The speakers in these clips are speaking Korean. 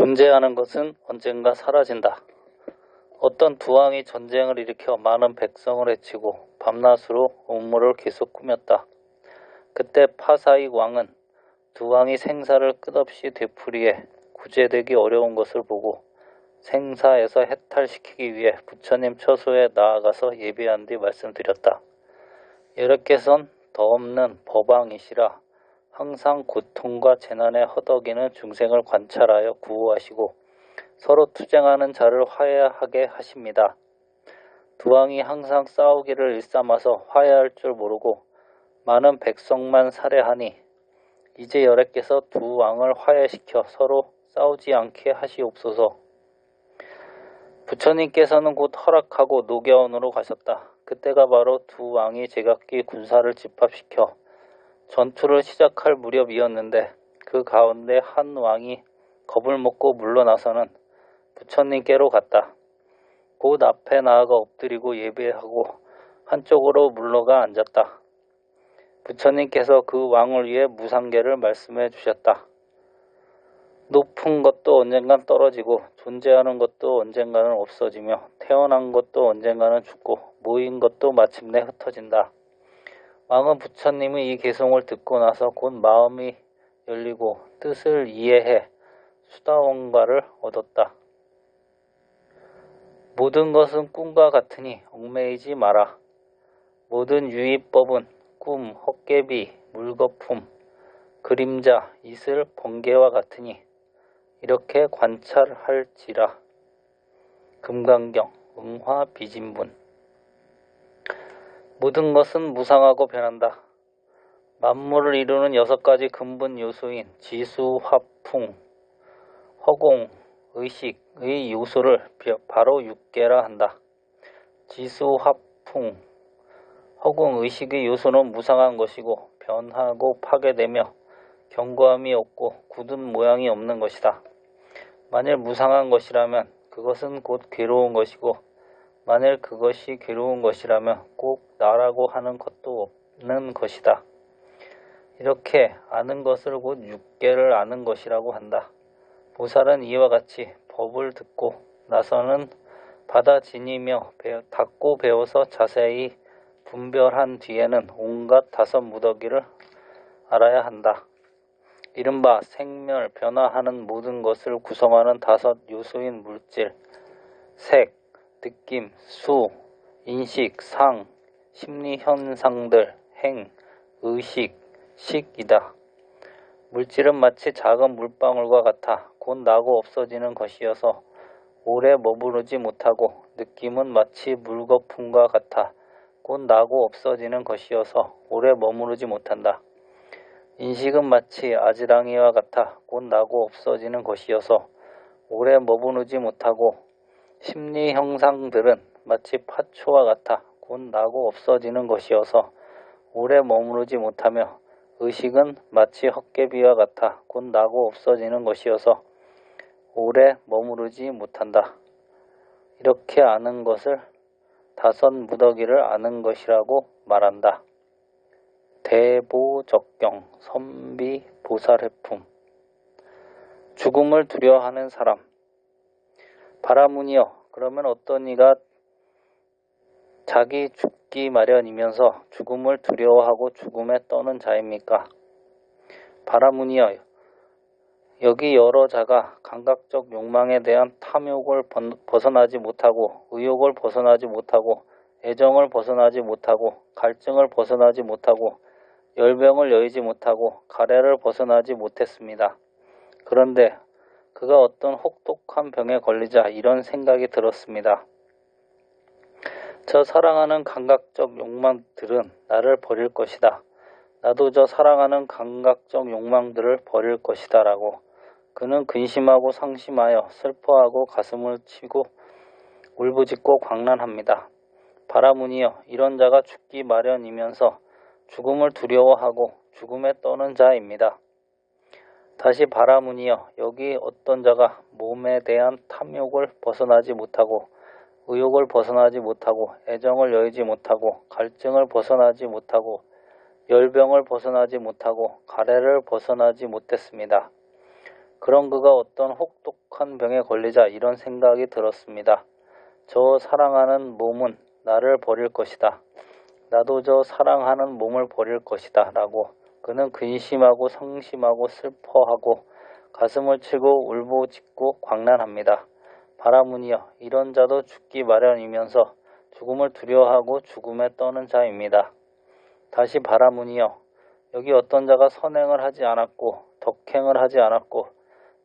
존재하는 것은 언젠가 사라진다. 어떤 두왕이 전쟁을 일으켜 많은 백성을 해치고 밤낮으로 음모를 계속 꾸몄다. 그때 파사익 왕은 두왕이 생사를 끝없이 되풀이해 구제되기 어려운 것을 보고 생사에서 해탈시키기 위해 부처님 처소에 나아가서 예비한 뒤 말씀드렸다. 여러께선 더 없는 법왕이시라 항상 고통과 재난에 허덕이는 중생을 관찰하여 구호하시고 서로 투쟁하는 자를 화해하게 하십니다. 두 왕이 항상 싸우기를 일삼아서 화해할 줄 모르고 많은 백성만 살해하니 이제 여래께서 두 왕을 화해시켜 서로 싸우지 않게 하시옵소서. 부처님께서는 곧 허락하고 노교원으로 가셨다. 그때가 바로 두 왕이 제각기 군사를 집합시켜 전투를 시작할 무렵이었는데 그 가운데 한 왕이 겁을 먹고 물러나서는 부처님께로 갔다. 곧 앞에 나아가 엎드리고 예배하고 한쪽으로 물러가 앉았다. 부처님께서 그 왕을 위해 무상계를 말씀해 주셨다. 높은 것도 언젠간 떨어지고 존재하는 것도 언젠가는 없어지며 태어난 것도 언젠가는 죽고 모인 것도 마침내 흩어진다. 왕은 부처님의 이 개송을 듣고 나서 곧 마음이 열리고 뜻을 이해해 수다원가를 얻었다. 모든 것은 꿈과 같으니 얽매이지 마라. 모든 유의법은 꿈, 헛개비, 물거품, 그림자, 이슬, 번개와 같으니 이렇게 관찰할지라. 금강경, 응화, 비진분 모든 것은 무상하고 변한다. 만물을 이루는 여섯 가지 근본 요소인 지수, 화풍, 허공, 의식의 요소를 바로 육계라 한다. 지수, 화풍, 허공, 의식의 요소는 무상한 것이고 변하고 파괴되며 견고함이 없고 굳은 모양이 없는 것이다. 만일 무상한 것이라면 그것은 곧 괴로운 것이고 만일 그것이 괴로운 것이라면 꼭 나라고 하는 것도 없는 것이다. 이렇게 아는 것을 곧 육계를 아는 것이라고 한다. 보살은 이와 같이 법을 듣고 나서는 받아 지니며 닦고 배워서 자세히 분별한 뒤에는 온갖 다섯 무더기를 알아야 한다. 이른바 생멸, 변화하는 모든 것을 구성하는 다섯 요소인 물질, 색, 느낌, 수, 인식, 상, 심리 현상들, 행, 의식, 식이다. 물질은 마치 작은 물방울과 같아 곧 나고 없어지는 것이어서 오래 머무르지 못하고 느낌은 마치 물거품과 같아 곧 나고 없어지는 것이어서 오래 머무르지 못한다. 인식은 마치 아지랑이와 같아 곧 나고 없어지는 것이어서 오래 머무르지 못하고 심리 형상들은 마치 파초와 같아 곧 나고 없어지는 것이어서 오래 머무르지 못하며 의식은 마치 헛개비와 같아 곧 나고 없어지는 것이어서 오래 머무르지 못한다. 이렇게 아는 것을 다섯 무더기를 아는 것이라고 말한다. 대보적경, 선비, 보살해품 죽음을 두려워하는 사람 바라문이여 그러면 어떤 이가 자기 죽기 마련이면서 죽음을 두려워하고 죽음에 떠는 자입니까? 바라문이여 여기 여러 자가 감각적 욕망에 대한 탐욕을 벗어나지 못하고 의욕을 벗어나지 못하고 애정을 벗어나지 못하고 갈증을 벗어나지 못하고 열병을 여의지 못하고 가래를 벗어나지 못했습니다. 그런데 그가 어떤 혹독한 병에 걸리자 이런 생각이 들었습니다. 저 사랑하는 감각적 욕망들은 나를 버릴 것이다. 나도 저 사랑하는 감각적 욕망들을 버릴 것이다 라고 그는 근심하고 상심하여 슬퍼하고 가슴을 치고 울부짖고 광란합니다. 바라문이여 이런 자가 죽기 마련이면서 죽음을 두려워하고 죽음에 떠는 자입니다. 다시 바라문이여 여기 어떤 자가 몸에 대한 탐욕을 벗어나지 못하고 의욕을 벗어나지 못하고 애정을 여의지 못하고 갈증을 벗어나지 못하고 열병을 벗어나지 못하고 가래를 벗어나지 못했습니다. 그런 그가 어떤 혹독한 병에 걸리자 이런 생각이 들었습니다. 저 사랑하는 몸은 나를 버릴 것이다. 나도 저 사랑하는 몸을 버릴 것이다. 라고 그는 근심하고 상심하고 슬퍼하고 가슴을 치고 울부짖고 광란합니다. 바라문이여 이런 자도 죽기 마련이면서 죽음을 두려워하고 죽음에 떠는 자입니다. 다시 바라문이여 여기 어떤 자가 선행을 하지 않았고 덕행을 하지 않았고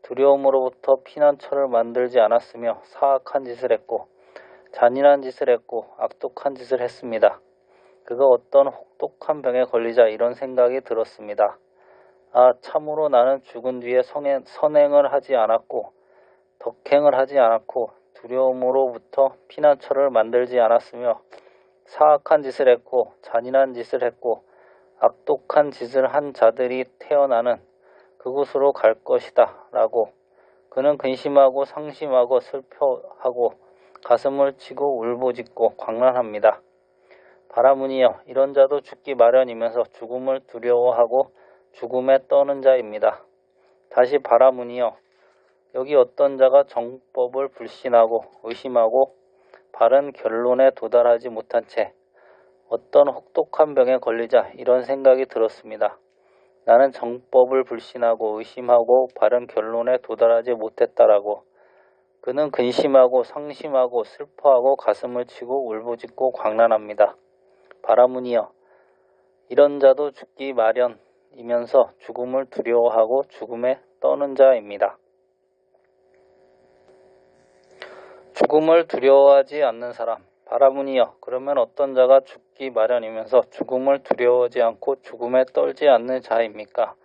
두려움으로부터 피난처를 만들지 않았으며 사악한 짓을 했고 잔인한 짓을 했고 악독한 짓을 했습니다. 그가 어떤 혹독한 병에 걸리자 이런 생각이 들었습니다. 아 참으로 나는 죽은 뒤에 성행, 선행을 하지 않았고 덕행을 하지 않았고 두려움으로부터 피난처를 만들지 않았으며 사악한 짓을 했고 잔인한 짓을 했고 악독한 짓을 한 자들이 태어나는 그곳으로 갈 것이다 라고 그는 근심하고 상심하고 슬퍼하고 가슴을 치고 울부짖고 광란합니다. 바라문이여 이런 자도 죽기 마련이면서 죽음을 두려워하고 죽음에 떠는 자입니다. 다시 바라문이여 여기 어떤 자가 정법을 불신하고 의심하고 바른 결론에 도달하지 못한 채 어떤 혹독한 병에 걸리자 이런 생각이 들었습니다. 나는 정법을 불신하고 의심하고 바른 결론에 도달하지 못했다라고 그는 근심하고 상심하고 슬퍼하고 가슴을 치고 울부짖고 광란합니다. 바라문이여 이런 자도 죽기 마련이면서 죽음을 두려워하고 죽음에 떠는 자입니다. 죽음을 두려워하지 않는 사람 바라문이여 그러면 어떤 자가 죽기 마련이면서 죽음을 두려워하지 않고 죽음에 떨지 않는 자입니까?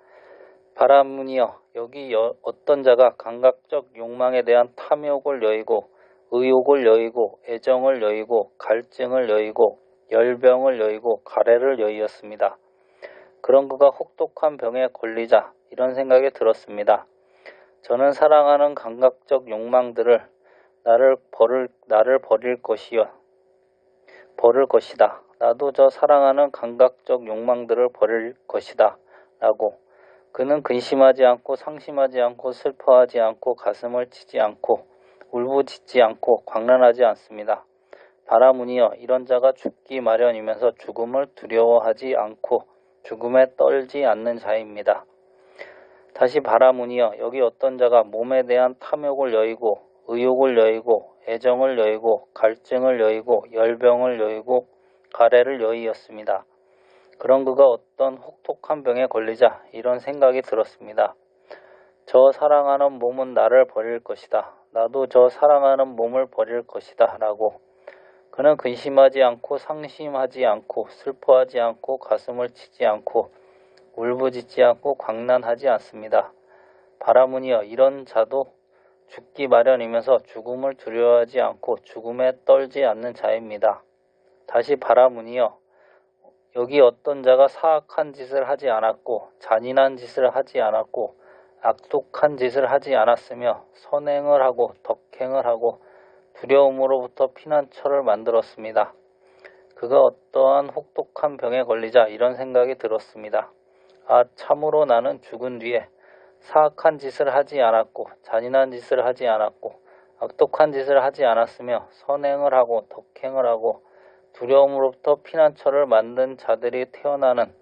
바라문이여 여기 여, 어떤 자가 감각적 욕망에 대한 탐욕을 여의고 의욕을 여의고 애정을 여의고 갈증을 여의고 열병을 여의고 가래를 여의었습니다. 그런 그가 혹독한 병에 걸리자 이런 생각이 들었습니다. 저는 사랑하는 감각적 욕망들을 나를 버릴 나를 버릴 것이요 버릴 것이다. 나도 저 사랑하는 감각적 욕망들을 버릴 것이다. 라고 그는 근심하지 않고 상심하지 않고 슬퍼하지 않고 가슴을 치지 않고 울부짖지 않고 광란하지 않습니다. 바라문이여 이런 자가 죽기 마련이면서 죽음을 두려워하지 않고 죽음에 떨지 않는 자입니다. 다시 바라문이여 여기 어떤 자가 몸에 대한 탐욕을 여의고 의욕을 여의고 애정을 여의고 갈증을 여의고 열병을 여의고 가래를 여의었습니다. 그런 그가 어떤 혹독한 병에 걸리자 이런 생각이 들었습니다. 저 사랑하는 몸은 나를 버릴 것이다. 나도 저 사랑하는 몸을 버릴 것이다. 라고 그는 근심하지 않고 상심하지 않고 슬퍼하지 않고 가슴을 치지 않고 울부짖지 않고 광란하지 않습니다. 바라문이여 이런 자도 죽기 마련이면서 죽음을 두려워하지 않고 죽음에 떨지 않는 자입니다. 다시 바라문이여 여기 어떤 자가 사악한 짓을 하지 않았고 잔인한 짓을 하지 않았고 악독한 짓을 하지 않았으며 선행을 하고 덕행을 하고 두려움으로부터 피난처를 만들었습니다. 그가 어떠한 혹독한 병에 걸리자 이런 생각이 들었습니다. 아 참으로 나는 죽은 뒤에 사악한 짓을 하지 않았고 잔인한 짓을 하지 않았고 악독한 짓을 하지 않았으며 선행을 하고 덕행을 하고 두려움으로부터 피난처를 만든 자들이 태어나는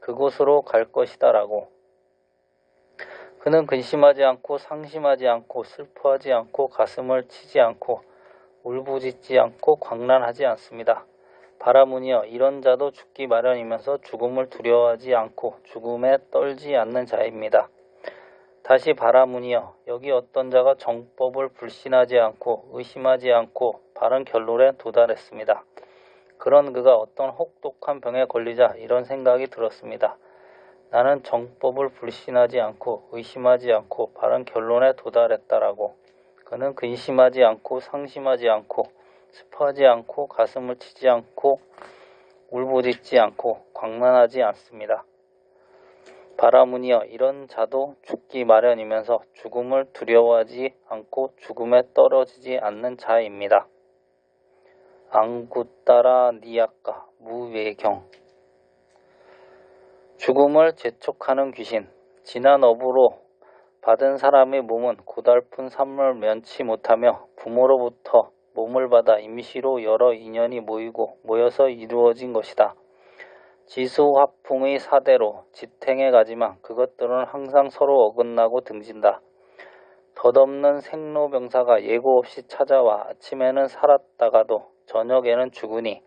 그곳으로 갈 것이다 라고 그는 근심하지 않고 상심하지 않고 슬퍼하지 않고 가슴을 치지 않고 울부짖지 않고 광란하지 않습니다. 바라문이여 이런 자도 죽기 마련이면서 죽음을 두려워하지 않고 죽음에 떨지 않는 자입니다. 다시 바라문이여 여기 어떤 자가 정법을 불신하지 않고 의심하지 않고 바른 결론에 도달했습니다. 그런 그가 어떤 혹독한 병에 걸리자 이런 생각이 들었습니다. 나는 정법을 불신하지 않고 의심하지 않고 바른 결론에 도달했다라고 그는 근심하지 않고 상심하지 않고 슬퍼하지 않고 가슴을 치지 않고 울부짖지 않고 광란하지 않습니다. 바라문이여 이런 자도 죽기 마련이면서 죽음을 두려워하지 않고 죽음에 떨어지지 않는 자입니다. 앙구따라 니아까 무외경 죽음을 재촉하는 귀신 지난 업으로 받은 사람의 몸은 고달픈 삶을 면치 못하며 부모로부터 몸을 받아 임시로 여러 인연이 모이고 모여서 이루어진 것이다. 지수화풍의 사대로 지탱해 가지만 그것들은 항상 서로 어긋나고 등진다. 덧없는 생로병사가 예고 없이 찾아와 아침에는 살았다가도 저녁에는 죽으니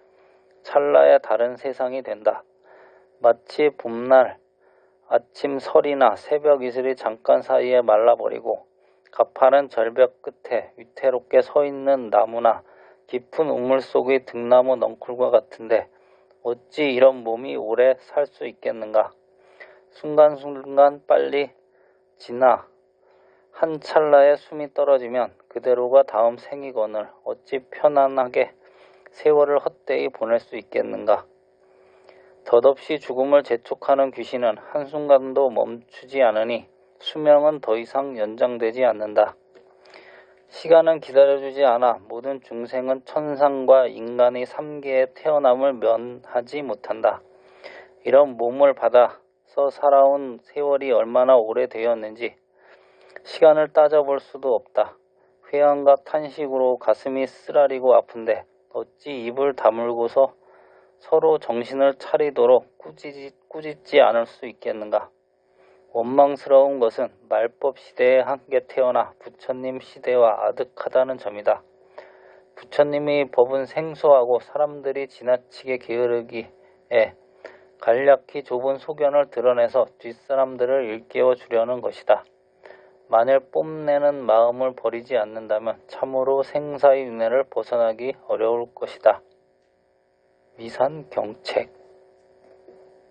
찰나의 다른 세상이 된다. 마치 봄날 아침 설이나 새벽 이슬이 잠깐 사이에 말라버리고 가파른 절벽 끝에 위태롭게 서 있는 나무나 깊은 우물 속의 등나무 넝쿨과 같은데 어찌 이런 몸이 오래 살 수 있겠는가? 순간순간 빨리 지나 한 찰나에 숨이 떨어지면 그대로가 다음 생이거늘 어찌 편안하게 세월을 헛되이 보낼 수 있겠는가? 덧없이 죽음을 재촉하는 귀신은 한순간도 멈추지 않으니 수명은 더 이상 연장되지 않는다. 시간은 기다려주지 않아 모든 중생은 천상과 인간의 삼계의 태어남을 면하지 못한다. 이런 몸을 받아서 살아온 세월이 얼마나 오래되었는지 시간을 따져볼 수도 없다. 회한과 탄식으로 가슴이 쓰라리고 아픈데 어찌 입을 다물고서 서로 정신을 차리도록 꾸짖지, 꾸짖지 않을 수 있겠는가? 원망스러운 것은 말법 시대에 함께 태어나 부처님 시대와 아득하다는 점이다. 부처님의 법은 생소하고 사람들이 지나치게 게으르기에 간략히 좁은 소견을 드러내서 뒷사람들을 일깨워 주려는 것이다. 만일 뽐내는 마음을 버리지 않는다면 참으로 생사의 윤회를 벗어나기 어려울 것이다. 미산경책